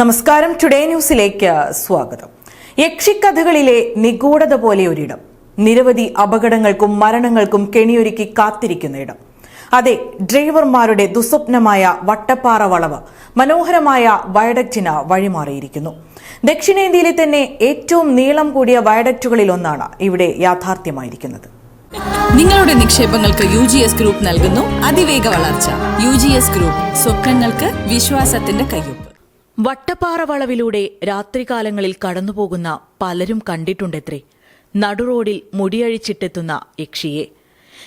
നമസ്കാരം. ടുഡേ ന്യൂസിലേക്ക് സ്വാഗതം. യക്ഷിക്കഥകളിലെ നിഗൂഢത പോലെ ഒരിടം. നിരവധി അപകടങ്ങൾക്കും മരണങ്ങൾക്കും കെണിയൊരുക്കി കാത്തിരിക്കുന്ന ഇടം. അതെ ഡ്രൈവർമാരുടെ ദുസ്വപ്നമായ വട്ടപ്പാറ വളവ് മനോഹരമായ വയഡക്റ്റിന് വഴിമാറിയിരിക്കുന്നു. ദക്ഷിണേന്ത്യയിലെ തന്നെ ഏറ്റവും നീളം കൂടിയ വയഡക്റ്റുകളിൽ ഒന്നാണ് ഇവിടെ യാഥാർത്ഥ്യമായിരിക്കുന്നത്. നിങ്ങളുടെ നിക്ഷേപങ്ങൾക്ക് യു ജി എസ് ഗ്രൂപ്പ് നൽകുന്നു. അതിവേഗ വളർച്ച. യു ജി എസ് ഗ്രൂപ്പ് സ്വപ്നങ്ങൾക്ക് വിശ്വാസത്തിന്റെ കയ്യൊപ്പ്. വട്ടപ്പാറ വളവിലൂടെ രാത്രികാലങ്ങളിൽ കടന്നുപോകുന്ന പലരും കണ്ടിട്ടുണ്ടെത്രേ. നടുറോഡിൽ മുടിയഴിച്ചിട്ടെത്തുന്ന യക്ഷിയെ.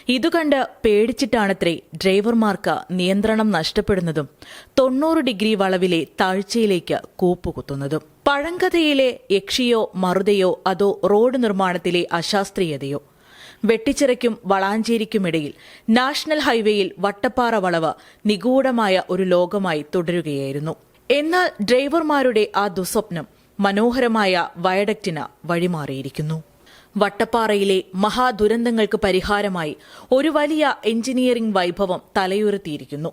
ഇതുകണ്ട് പേടിച്ചിട്ടാണത്രേ ഡ്രൈവർമാർക്ക് നിയന്ത്രണം നഷ്ടപ്പെടുന്നതും തൊണ്ണൂറ് ഡിഗ്രി വളവിലെ താഴ്ചയിലേക്ക് കൂപ്പുകുത്തുന്നതും. പഴങ്കഥയിലെ യക്ഷിയോ മറുതയോ അതോ റോഡ് നിർമ്മാണത്തിലെ അശാസ്ത്രീയതയോ. വെട്ടിച്ചിറയ്ക്കും വളാഞ്ചേരിക്കുമിടയിൽ നാഷണൽ ഹൈവേയിൽ വട്ടപ്പാറ വളവ് നിഗൂഢമായ ഒരു ലോകമായി തുടരുകയായിരുന്നു. എന്നാൽ ഡ്രൈവർമാരുടെ ആ ദുസ്വപ്നം മനോഹരമായ വയഡക്റ്റിന് വഴിമാറിയിരിക്കുന്നു. വട്ടപ്പാറയിലെ മഹാദുരന്തങ്ങൾക്ക് പരിഹാരമായി ഒരു വലിയ എഞ്ചിനീയറിംഗ് വൈഭവം തലയുയർത്തിയിരിക്കുന്നു.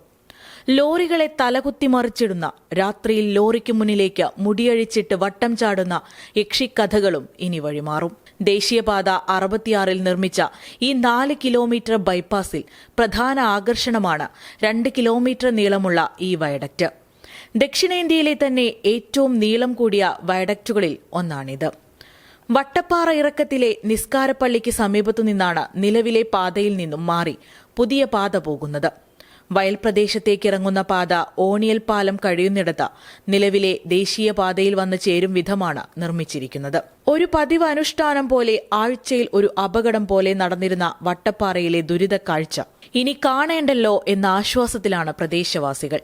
ലോറികളെ തലകുത്തി മറിച്ചിടുന്ന രാത്രിയിൽ ലോറിക്ക് മുന്നിലേക്ക് മുടിയഴിച്ചിട്ട് വട്ടം ചാടുന്ന യക്ഷിക്കഥകളും ഇനി വഴിമാറും. ദേശീയപാത അറുപത്തിയാറിൽ നിർമ്മിച്ച ഈ നാല് കിലോമീറ്റർ ബൈപ്പാസിൽ പ്രധാന ആകർഷണമാണ് രണ്ട് കിലോമീറ്റർ നീളമുള്ള ഈ വയഡക്റ്റ്. ദക്ഷിണേന്ത്യയിലെ തന്നെ ഏറ്റവും നീളം കൂടിയ വയഡക്റ്റുകളിൽ ഒന്നാണിത്. വട്ടപ്പാറ ഇറക്കത്തിലെ നിസ്കാരപ്പള്ളിക്ക് സമീപത്തു നിന്നാണ് നിലവിലെ പാതയിൽ നിന്നും മാറി പുതിയ പാത പോകുന്നത്. വയൽ പ്രദേശത്തേക്ക് ഇറങ്ങുന്ന പാത ഓണിയൽ പാലം കഴിയുന്നിടത്ത് നിലവിലെ ദേശീയപാതയിൽ വന്ന് ചേരും വിധമാണ് നിർമ്മിച്ചിരിക്കുന്നത്. ഒരു പതിവ് അനുഷ്ഠാനം പോലെ ആഴ്ചയിൽ ഒരു അപകടം പോലെ നടന്നിരുന്ന വട്ടപ്പാറയിലെ ദുരിത കാഴ്ച ഇനി കാണേണ്ടല്ലോ എന്ന ആശ്വാസത്തിലാണ് പ്രദേശവാസികൾ.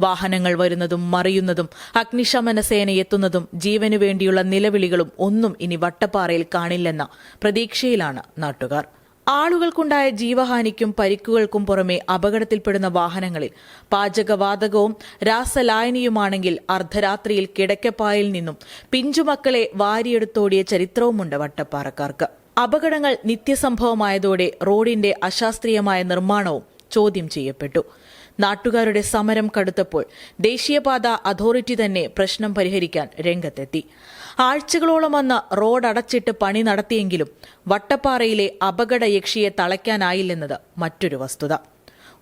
വാഹനങ്ങൾ വരുന്നതും മറിയുന്നതും അഗ്നിശമന സേന എത്തുന്നതും ജീവനു വേണ്ടിയുള്ള നിലവിളികളും ഒന്നും ഇനി വട്ടപ്പാറയിൽ കാണില്ലെന്ന പ്രതീക്ഷയിലാണ് നാട്ടുകാർ. ആളുകൾക്കുണ്ടായ ജീവഹാനിക്കും പരിക്കുകൾക്കും പുറമെ അപകടത്തിൽപ്പെടുന്ന വാഹനങ്ങളിൽ പാചകവാതകവും രാസലായനിയുമാണെങ്കിൽ അർദ്ധരാത്രിയിൽ കിടക്കപ്പായിൽ നിന്നും പിഞ്ചുമക്കളെ വാരിയെടുത്തോടിയ ചരിത്രവുമുണ്ട് വട്ടപ്പാറക്കാർക്ക്. അപകടങ്ങൾ നിത്യസംഭവമായതോടെ റോഡിന്റെ അശാസ്ത്രീയമായ നിർമ്മാണവും ചോദ്യം ചെയ്യപ്പെട്ടു. നാട്ടുകാരുടെ സമരം കടുത്തപ്പോൾ ദേശീയപാത അതോറിറ്റി തന്നെ പ്രശ്നം പരിഹരിക്കാൻ രംഗത്തെത്തി. ആഴ്ചകളോളം വന്ന് റോഡ് അടച്ചിട്ട് പണി നടത്തിയെങ്കിലും വട്ടപ്പാറയിലെ അപകട യക്ഷിയെ തളയ്ക്കാനായില്ലെന്നത് മറ്റൊരു വസ്തുത.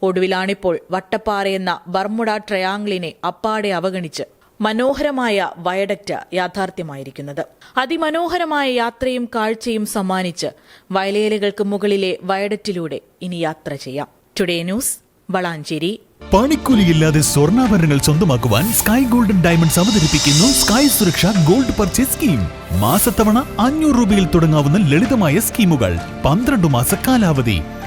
ഒടുവിലാണിപ്പോൾ വട്ടപ്പാറയെന്ന ബർമുഡ ട്രയാംഗിളിനെ അപ്പാടെ അവഗണിച്ച് മനോഹരമായ വയഡക്റ്റ് യാഥാർത്ഥ്യമായിരിക്കുന്നത്. അതിമനോഹരമായ യാത്രയും കാഴ്ചയും സമ്മാനിച്ച് വയലേലകൾക്ക് മുകളിലെ വയഡക്റ്റിലൂടെ ഇനി യാത്ര ചെയ്യാം. Today news Valanchery. പണിക്കൂലിയില്ലാതെ സ്വർണാഭരണങ്ങൾ സ്വന്തമാക്കുവാൻ സ്കൈ ഗോൾഡൻ ഡയമണ്ട്സ് അവതരിപ്പിക്കുന്നു sky Suraksha gold purchase scheme മാസത്തവണ അഞ്ഞൂറ് രൂപയിൽ തുടങ്ങാവുന്ന ലളിതമായ സ്കീമുകൾ. പന്ത്രണ്ട് മാസ കാലാവധി.